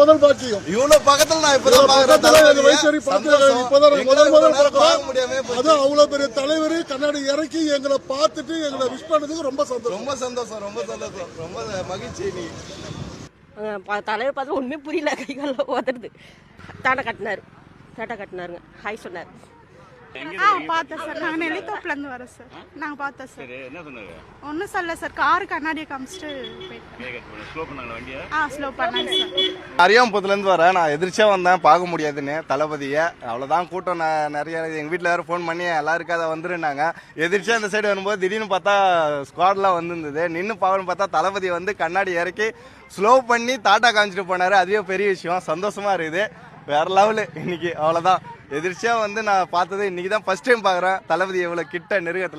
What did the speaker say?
முதல் பாக்கியம் இவ்வளவு பக்கத்துல நான் இப்பதான் முதல் முதல் அவ்வளவு பெரிய தலைவர் கண்ணாடி இறக்கி எங்களை பார்த்துட்டு எங்களை விஷ் பண்ணதுக்கு ரொம்ப சந்தோஷம். ரொம்ப சந்தோஷம் ரொம்ப சந்தோஷம். ரொம்ப மகிழ்ச்சி நீ. தலைவர் பார்த்தா ஒன்றுமே புரியல. கை காலில் உதறது தாட்டை கட்டினார். தாட்டை கட்டினாருங்க. ஹாய் சொன்னார். ஆ பார்த்தேன் சார். நாங்கள் நெல்லித்தோப்புலேருந்து வரோம் சார். நாங்கள் பார்த்தோம் சார். சரி என்ன சொன்னாங்க? ஒன்றும் சொல்ல சார். காரு கண்ணாடியை காமிச்சிட்டு போயிட்டேன். ஆ ஸ்லோ பண்ணாங்க சார். அரியாம்புத்துலேருந்து வரேன். நான் எதிர்ச்சியாக வந்தேன். பார்க்க முடியாதுன்னு. தளபதியை. அவ்வளோதான் கூட்டம். நான் நிறைய எங்கள் வீட்டில் வேறு ஃபோன் பண்ணி அதை வந்துருந்தாங்க எதிர்ச்சியாக அந்த சைடு வரும்போது திடீர்னு பார்த்தா ஸ்குவாட்லாம் வந்திருந்தது. நின்று பார்க்கணும் பார்த்தா தளபதி வந்து கண்ணாடி இறக்கி ஸ்லோ பண்ணி டாட்டா காமிச்சிட்டு போனார். அதுவே பெரிய விஷயம். சந்தோஷமா இருக்குது. வேற லெவலு இன்னைக்கு அவ்வளோதான் எதிர்ச்சியாக வந்து நான் பார்த்தது இன்றைக்கி தான் ஃபஸ்ட் டைம் பார்க்குறேன். தளபதி எவ்வளோ கிட்ட நெருக்கத்தில்